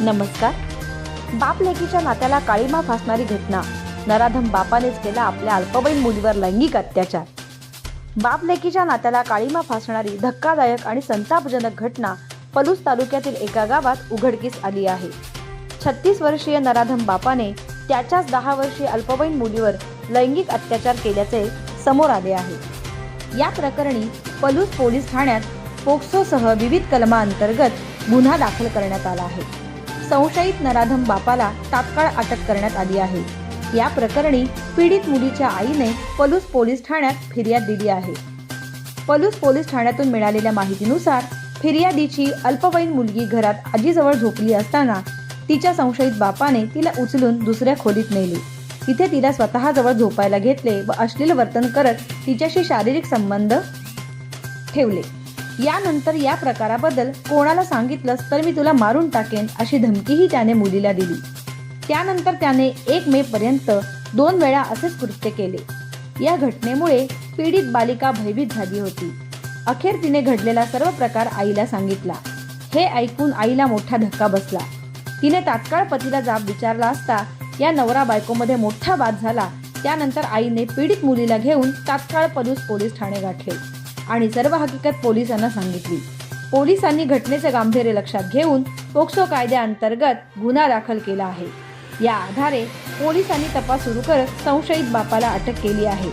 नमस्कार. बाप लेकीच्या नात्याला काळीमा फासणारी घटना. नराधम बापानेच केला आपल्या अल्पवयीन मुलीवर लैंगिक अत्याचार. बाप लेकीच्या नात्याला काळीमा फासणारी धक्कादायक आणि संतापजनक घटना पलूस तालुक्यातील एका गावात उघडकीस आली आहे. छत्तीस वर्षीय नराधम बापाने त्याच्याच दहा वर्षीय अल्पवयीन मुलीवर लैंगिक अत्याचार केल्याचे समोर आले आहे. या प्रकरणी पलूस पोलीस ठाण्यात पोक्सोसह विविध कलमांतर्गत गुन्हा दाखल करण्यात आला आहे. संशयित नराधम बापाला तात्काळ अटक करण्यात आली आहे. या प्रकरणी पीडित मुलीच्या आईने पलूस पोलीस ठाण्यात फिर्याद दिली आहे. पलूस पोलीस ठाण्यातून मिळालेल्या माहितीनुसार फिर्यादीची अल्पवयीन मुलगी घरात आजीजवळ झोपली असताना तिच्या संशयित बापाने तिला उचलून दुसऱ्या खोलीत नेली. तिथे तिला स्वतःजवळ झोपायला घेतले व अश्लील वर्तन करत तिच्याशी शारीरिक संबंध ठेवले. यानंतर या प्रकाराबद्दल कोणाला सांगितलंस तर मी तुला मारून टाकेन अशी धमकीही त्याने मुलीला दिली. त्यानंतर त्याने एक मे पर्यंत दोन वेळा असेच कृत्य केले. या घटनेमुळे पीडित बालिका भयभीत झाली होती. अखेर तिने घडलेला सर्व प्रकार आईला सांगितला. हे ऐकून आईला मोठा धक्का बसला. तिने तात्काळ पतीला जाब विचारला असता या नवरा बायकोमध्ये मोठा वाद झाला. त्यानंतर आईने पीडित मुलीला घेऊन तात्काळ पदूस पोलीस ठाणे गाठले. आणि सर्व हकीकत पोलिसांना सांगितली. पोलिसांनी घटनेचे गांभीर्य लक्षात घेऊन पोक्सो कायद्याअंतर्गत गुन्हा दाखल केला आहे. या आधारे पोलिसांनी तपास सुरू करत संशयित बापाला अटक केली आहे.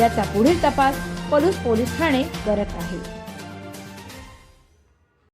याचा पुढील तपास पलूस पोलीस ठाणे करत आहे.